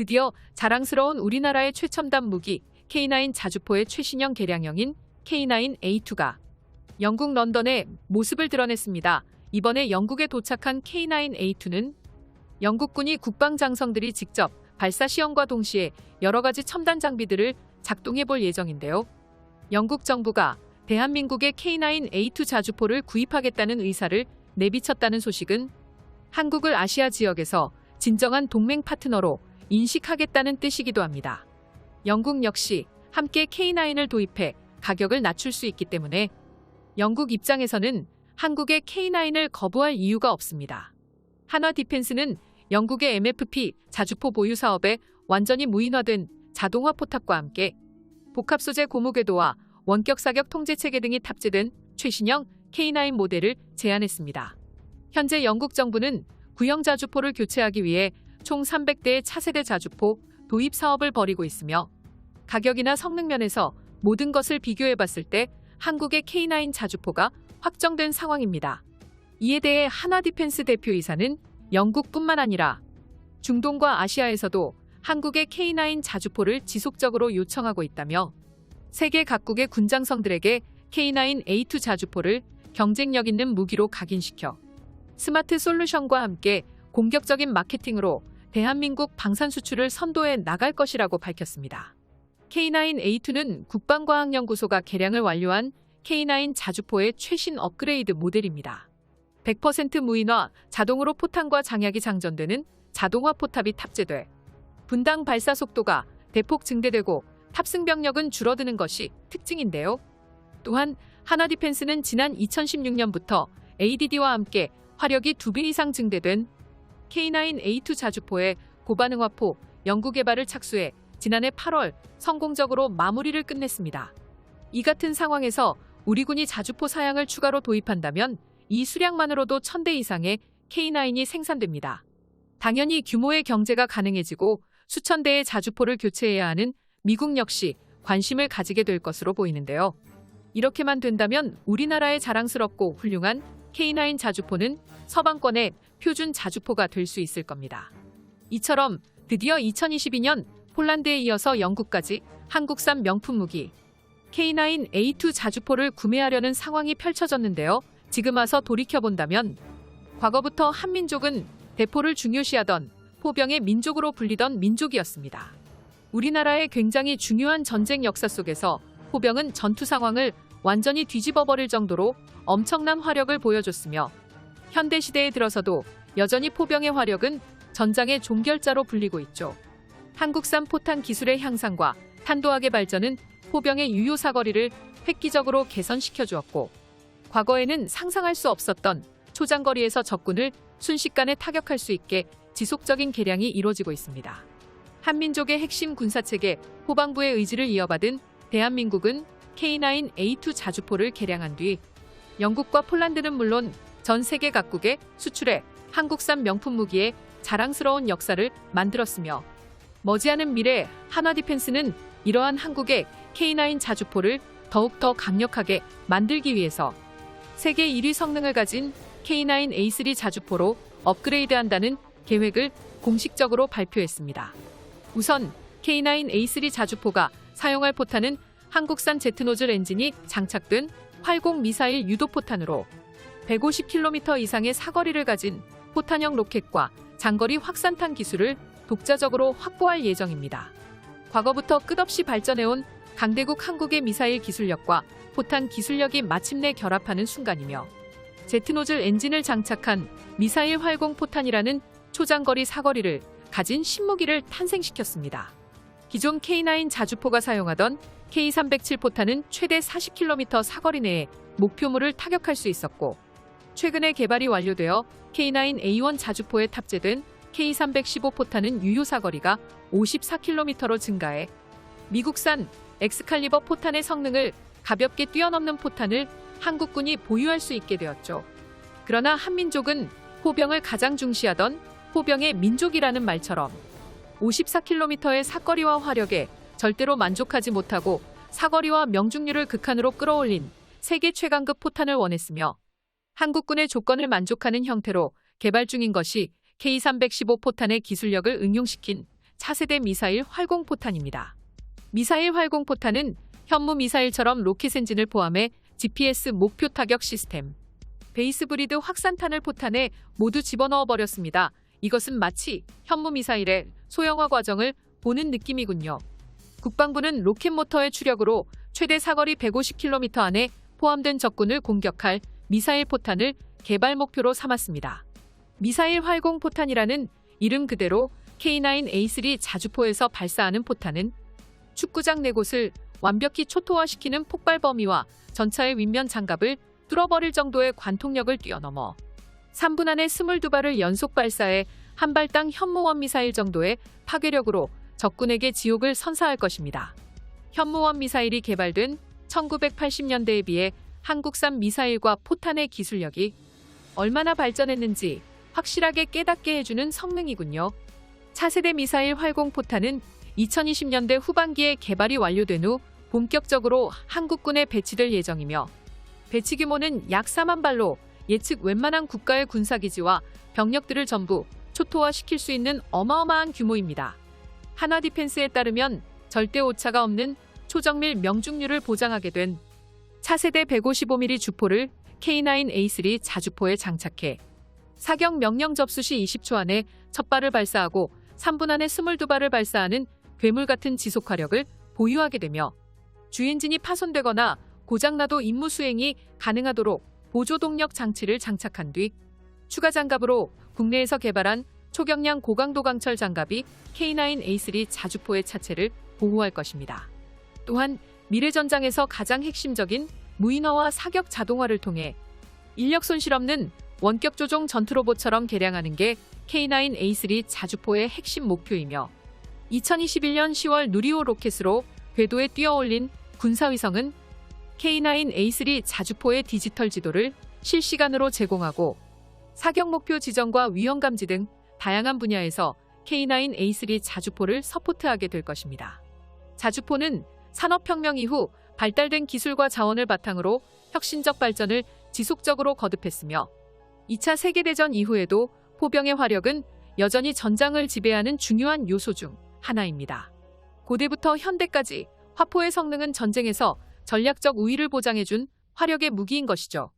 드디어 자랑스러운 우리나라의 최첨단 무기 K9 자주포의 최신형 개량형인 K9A2가 영국 런던에 모습을 드러냈습니다. 이번에 영국에 도착한 K9A2는 영국군이 국방장성들이 직접 발사 시험과 동시에 여러 가지 첨단 장비들을 작동해 볼 예정인데요. 영국 정부가 대한민국의 K9A2 자주포를 구입하겠다는 의사를 내비쳤다는 소식은 한국을 아시아 지역에서 진정한 동맹 파트너로 인식하겠다는 뜻이기도 합니다. 영국 역시 함께 K9을 도입해 가격을 낮출 수 있기 때문에 영국 입장에서는 한국의 K9을 거부할 이유가 없습니다. 한화 디펜스는 영국의 MFP 자주포 보유 사업에 완전히 무인화된 자동화 포탑과 함께 복합 소재 고무 궤도와 원격 사격 통제 체계 등이 탑재된 최신형 K9 모델을 제안했습니다. 현재 영국 정부는 구형 자주포를 교체하기 위해 총 300대의 차세대 자주포 도입 사업을 벌이고 있으며 가격이나 성능 면에서 모든 것을 비교해 봤을 때 한국의 K9 자주포가 확정된 상황입니다. 이에 대해 하나 디펜스 대표이사는 영국뿐만 아니라 중동과 아시아에서도 한국의 K9 자주포를 지속적으로 요청하고 있다며 세계 각국의 군장성들에게 K9A2 자주포를 경쟁력 있는 무기로 각인시켜 스마트 솔루션과 함께 공격적인 마케팅으로 대한민국 방산 수출을 선도해 나갈 것이라고 밝혔습니다. K9A2는 국방과학연구소가 개량을 완료한 K9 자주포의 최신 업그레이드 모델입니다. 100% 무인화, 자동으로 포탄과 장약이 장전되는 자동화 포탑이 탑재돼 분당 발사 속도가 대폭 증대되고 탑승 병력은 줄어드는 것이 특징인데요. 또한 하나 디펜스는 지난 2016년부터 ADD와 함께 화력이 2배 이상 증대된 K9A2 자주포의 고반응화포 연구 개발을 착수해 지난해 8월 성공적으로 마무리를 끝냈습니다. 이 같은 상황에서 우리 군이 자주포 사양을 추가로 도입한다면 이 수량만으로도 1000대 이상의 K9이 생산됩니다. 당연히 규모의 경제가 가능해지고 수천 대의 자주포를 교체해야 하는 미국 역시 관심을 가지게 될 것으로 보이는데요. 이렇게만 된다면 우리나라의 자랑스럽고 훌륭한 K9 자주포는 서방권의 표준 자주포가 될 수 있을 겁니다. 이처럼 드디어 2022년 폴란드에 이어서 영국까지 한국산 명품 무기 K9A2 자주포를 구매하려는 상황이 펼쳐졌는데요. 지금 와서 돌이켜본다면 과거부터 한민족은 대포를 중요시하던 포병의 민족으로 불리던 민족이었습니다. 우리나라의 굉장히 중요한 전쟁 역사 속에서 포병은 전투 상황을 완전히 뒤집어 버릴 정도로 엄청난 화력을 보여줬으며 현대 시대에 들어서도 여전히 포병의 화력은 전장의 종결자로 불리고 있죠. 한국산 포탄 기술의 향상과 탄도학의 발전은 포병의 유효 사거리를 획기적으로 개선시켜 주었고 과거에는 상상할 수 없었던 초장거리에서 적군을 순식간에 타격할 수 있게 지속적인 개량이 이루어지고 있습니다. 한민족의 핵심 군사체계 후방부의 의지를 이어받은 대한민국은 K9A2 자주포를 개량한 뒤 영국과 폴란드는 물론 전 세계 각국에 수출해 한국산 명품 무기에 자랑스러운 역사를 만들었으며 머지않은 미래 한화 디펜스는 이러한 한국의 K9 자주포를 더욱더 강력하게 만들기 위해서 세계 1위 성능을 가진 K9A3 자주포로 업그레이드한다는 계획을 공식적으로 발표했습니다. 우선 K9A3 자주포가 사용할 포탄은 한국산 제트노즐 엔진이 장착된 활공 미사일 유도 포탄으로 150km 이상의 사거리를 가진 포탄형 로켓과 장거리 확산탄 기술을 독자적으로 확보할 예정입니다. 과거부터 끝없이 발전해온 강대국 한국의 미사일 기술력과 포탄 기술력이 마침내 결합하는 순간이며 제트노즐 엔진을 장착한 미사일 활공 포탄이라는 초장거리 사거리를 가진 신무기를 탄생시켰습니다. 기존 K9 자주포가 사용하던 K307 포탄은 최대 40km 사거리 내에 목표물을 타격할 수 있었고 최근에 개발이 완료되어 K9A1 자주포에 탑재된 K315 포탄은 유효 사거리가 54km로 증가해 미국산 엑스칼리버 포탄의 성능을 가볍게 뛰어넘는 포탄을 한국군이 보유할 수 있게 되었죠. 그러나 한민족은 포병을 가장 중시하던 포병의 민족이라는 말처럼 54km의 사거리와 화력에 절대로 만족하지 못하고 사거리와 명중률을 극한으로 끌어올린 세계 최강급 포탄을 원했으며 한국군의 조건을 만족하는 형태로 개발 중인 것이 K315 포탄의 기술력을 응용시킨 차세대 미사일 활공 포탄입니다. 미사일 활공 포탄은 현무 미사일처럼 로켓 엔진을 포함해 GPS 목표 타격 시스템, 베이스 브리드 확산탄을 포탄에 모두 집어넣어 버렸습니다. 이것은 마치 현무 미사일의 소형화 과정을 보는 느낌이군요. 국방부는 로켓 모터의 추력으로 최대 사거리 150km 안에 포함된 적군을 공격할 미사일 포탄을 개발 목표로 삼았습니다. 미사일 활공 포탄이라는 이름 그대로 K9A3 자주포에서 발사하는 포탄은 축구장 네 곳을 완벽히 초토화시키는 폭발 범위와 전차의 윗면 장갑을 뚫어버릴 정도의 관통력을 뛰어넘어 3분 안에 22발을 연속 발사해 한 발당 현무원 미사일 정도의 파괴력으로 적군에게 지옥을 선사할 것입니다. 현무원 미사일이 개발된 1980년대에 비해 한국산 미사일과 포탄의 기술력이 얼마나 발전했는지 확실하게 깨닫게 해주는 성능이군요. 차세대 미사일 활공포탄은 2020년대 후반기에 개발이 완료된 후 본격적으로 한국군에 배치될 예정이며 배치 규모는 약 4만 발로 예측 웬만한 국가의 군사기지와 병력들을 전부 초토화시킬 수 있는 어마어마한 규모입니다. 한화 디펜스에 따르면 절대 오차가 없는 초정밀 명중률을 보장하게 된 차세대 155mm 주포를 K9A3 자주포에 장착해 사격 명령 접수 시 20초 안에 첫 발을 발사하고 3분 안에 22발을 발사하는 괴물 같은 지속화력을 보유하게 되며 주엔진이 파손되거나 고장나도 임무 수행이 가능하도록 보조동력 장치를 장착한 뒤 추가 장갑으로 국내에서 개발한 초경량 고강도 강철 장갑이 K9A3 자주포의 차체를 보호할 것입니다. 또한 미래전장에서 가장 핵심적인 무인화와 사격 자동화를 통해 인력 손실 없는 원격 조종 전투 로봇처럼 개량하는 게 K9A3 자주포의 핵심 목표이며 2021년 10월 누리호 로켓으로 궤도에 뛰어올린 군사위성은 K9A3 자주포의 디지털 지도를 실시간으로 제공하고 사격 목표 지정과 위험 감지 등 다양한 분야에서 K9A3 자주포를 서포트하게 될 것입니다. 자주포는 산업혁명 이후 발달된 기술과 자원을 바탕으로 혁신적 발전을 지속적으로 거듭했으며 2차 세계대전 이후에도 포병의 화력은 여전히 전장을 지배하는 중요한 요소 중 하나입니다. 고대부터 현대까지 화포의 성능은 전쟁에서 전략적 우위를 보장해준 화력의 무기인 것이죠.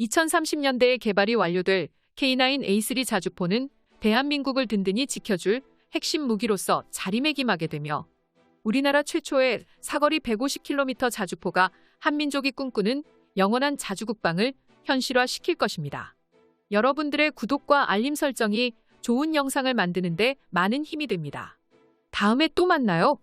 2030년대에 개발이 완료될 K9A3 자주포는 대한민국을 든든히 지켜줄 핵심 무기로서 자리매김하게 되며 우리나라 최초의 사거리 150km 자주포가 한민족이 꿈꾸는 영원한 자주국방을 현실화시킬 것입니다. 여러분들의 구독과 알림 설정이 좋은 영상을 만드는데 많은 힘이 됩니다. 다음에 또 만나요.